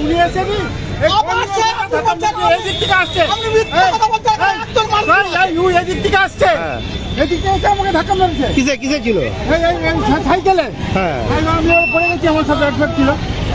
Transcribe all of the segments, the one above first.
উনি হ্যাঁ। এসে আমাকে কিসে কিসে ছিল? সাইকেলে। হ্যাঁ। আমি পড়ে গেছি আমার সাথে ছিল।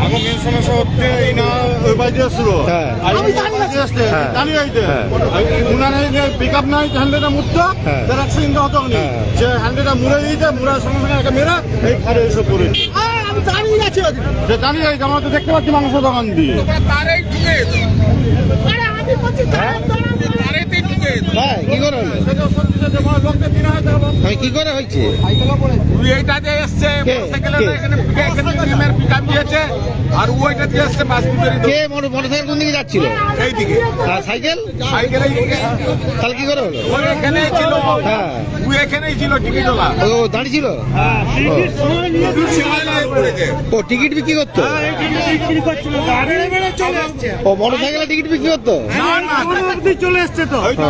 আমার মেন সমস্যা হচ্ছে এই ওই বাড়িতে আসলো হ্যাঁ। আমি জানি না। হ্যাঁ। জানি আইতে হ্যাঁ। উনার পিক আপ নাই হ্যান্ডেলটা মুড়তো। তার অ্যাক্সিডেন্ট হতো নি হ্যাঁ। হ্যান্ডেলটা মুড়ে দিয়েছে মুড়ার সঙ্গে সঙ্গে একটা মেরা এই খারে এসে আরে, আমি সে জানি আইতে আমরা তো দেখতে পাচ্ছি মাংস দোকান দিয়ে আরে, আমি বলছি দাঁড়ান, দাঁড়ান, দাঁড়ান। হ্যাঁ কি করে হলো হ্যাঁ, কি করে হয়েছে? এইটাতে এসছে কে? মোটরসাইকেলের কে? এখানে এখানে নিমের পিকআপ দিয়েছে আর ওইটাতে এসছে বাস কে মোটরসাইকেল কোন দিকে যাচ্ছিল? এইদিকে। আর সাইকেল? সাইকেলে তাহলে কি করে হলো? এখানেই ছিল। হ্যাঁ। ও এখানেই ছিল টিকিটওয়ালা ও দাঁড়িয়ে ছিল ও। টিকিট বিক্রি করতো? এসছে। ও মোটর সাইকেলে টিকিট বিক্রি করতো? চলে এসছে তো।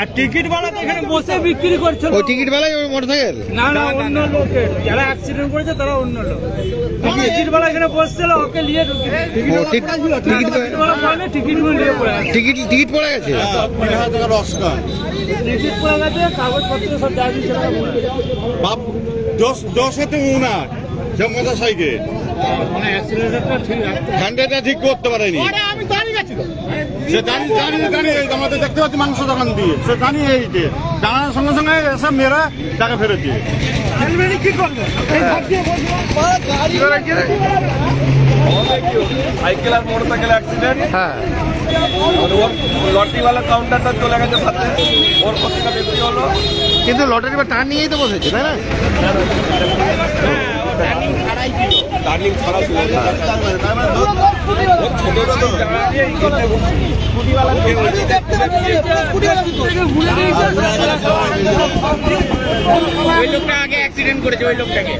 আর টিকিট বালা তো এখানে বসে বিক্রি টিকিট ওই সাইকেল না না অন্য লোকের। যারা অ্যাক্সিডেন্ট করেছে তারা অন্য লোক। টিকিট বালা এখানে বসছিল ওকে নিয়ে টিকিট টিকিট টিকিট বালা পড়লে টিকিট নিয়ে পড়ে গেছে। টিকিট পড়ে গেছে? পড়ে গেছে কাগজপত্র সব। বাপ দশ দশ হতে উনার সে মোটর সাইকেল। মানে অ্যাক্সিডেন্টটা ঠিক আছে হ্যান্ডেলটা ঠিক করতে পারেনি। আমি সে জানি জানি জানি এই আমরা তো দেখতে পাচ্ছি মাংস দোকান দিয়ে। সে জানি এই যে জানার সঙ্গে সঙ্গে এসে মেয়েরা টাকা ফেরত দিয়ে হেলমেট কি করবে? এই ভাগ দিয়ে বসবো। সাইকেল আর মোটরসাইকেল অ্যাক্সিডেন্ট হ্যাঁ। ওর লটিওয়ালা কাউন্টারটা চলে গেছে সাথে। ওর প্রতিটা ব্যক্তি হলো? কিন্তু লটারি বা টান নিয়েই তো বসেছে তাই না? টার্নিং ছিল ওই লোকটা আগে অ্যাক্সিডেন্ট করেছে ওই লোকটাকে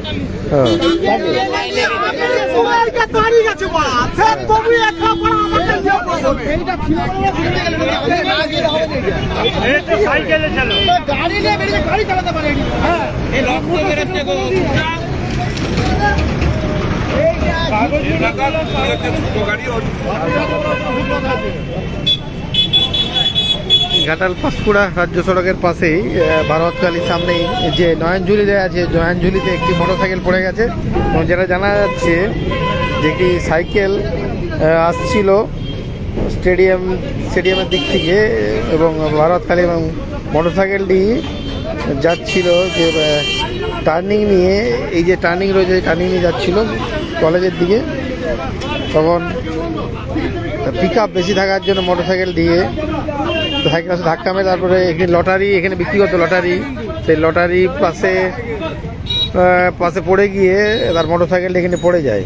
সাইকেলে চলো। গাড়ি নিয়ে বেরিয়ে গাড়ি চালাতে পারে হ্যাঁ। এই রক্ত বেরোচ্ছে ঘাটাল পাঁশকুড়া রাজ্য সড়কের পাশেই ভারতকালীর সামনেই যে নয়নঝুলিতে আছে, নয়নঝুলিতে একটি মোটরসাইকেল পড়ে গেছে। এবং যেটা জানা যাচ্ছে যে একটি সাইকেল আসছিল স্টেডিয়াম, স্টেডিয়ামের দিক থেকে এবং ভারতকালী এবং মোটরসাইকেলটি যাচ্ছিল যে টার্নিং নিয়ে এই যে টার্নিং রয়েছে টার্নিং নিয়ে যাচ্ছিল কলেজের দিকে। তখন পিক আপ বেশি থাকার জন্য মোটর সাইকেল দিয়ে তো সাইকেল আসে ধাক্কা মেরে তারপরে এখানে লটারি এখানে বিক্রি করতো লটারি সেই লটারি পাশে পাশে পড়ে গিয়ে তার মোটর সাইকেলটা এখানে পড়ে যায়।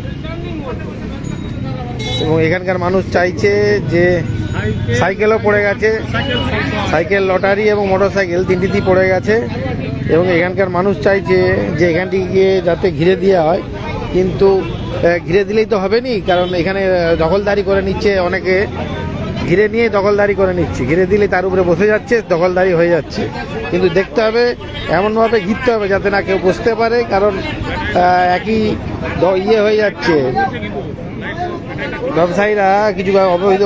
এবং এখানকার মানুষ চাইছে যে সাইকেলও পড়ে গেছে। সাইকেল লটারি এবং মোটর সাইকেল তিনটিতেই পড়ে গেছে। এবং এখানকার মানুষ চাইছে যে এখানটি গিয়ে যাতে ঘিরে দেওয়া হয়। কিন্তু ঘিরে দিলেই তো হবে নি, কারণ এখানে দখলদারি করে নিচ্ছে অনেকে। ঘিরে নিয়ে দখলদারি করে নিচ্ছে। ঘিরে দিলে তার উপরে বসে যাচ্ছে, দখলদারি হয়ে যাচ্ছে। কিন্তু দেখতে হবে, এমনভাবে ঘিরতে হবে যাতে না কেউ বসতে পারে, কারণ একই ইয়ে হয়ে যাচ্ছে। ব্যবসায়ীরা কিছু অবৈধ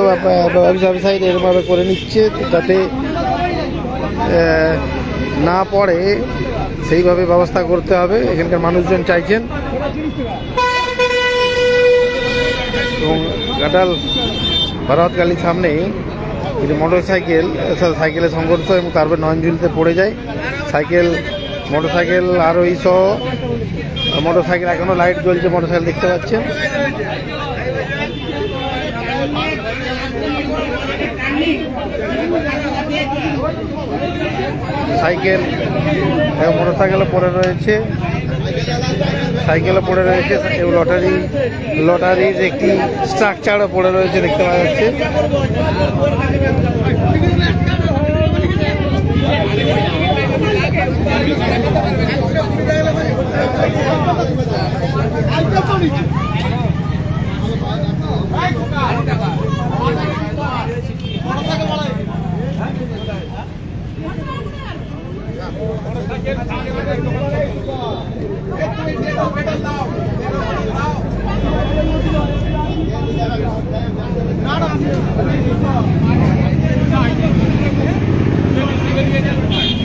ব্যবসায়ীরা এরকমভাবে করে নিচ্ছে, যাতে না পড়ে সেইভাবে ব্যবস্থা করতে হবে। এখানকার মানুষজন চাইছেন। এবং ঘাটাল ভারতকালীর সামনেই একটি মোটর সাইকেল সাইকেলের সংঘর্ষ এবং তারপর নয়নঝুলিতে পড়ে যায়। সাইকেল মোটর সাইকেল আর ওই সহ মোটর সাইকেল এখনও লাইট জ্বলছে মোটর সাইকেল দেখতে পাচ্ছেন। সাইকেল এবং মোটরসাইকেলও পড়ে রয়েছে। সাইকেলও পড়ে রয়েছে এবং লটারি, লটারির একটি স্ট্রাকচারও পড়ে রয়েছে দেখতে পাওয়া যাচ্ছে। Thank you.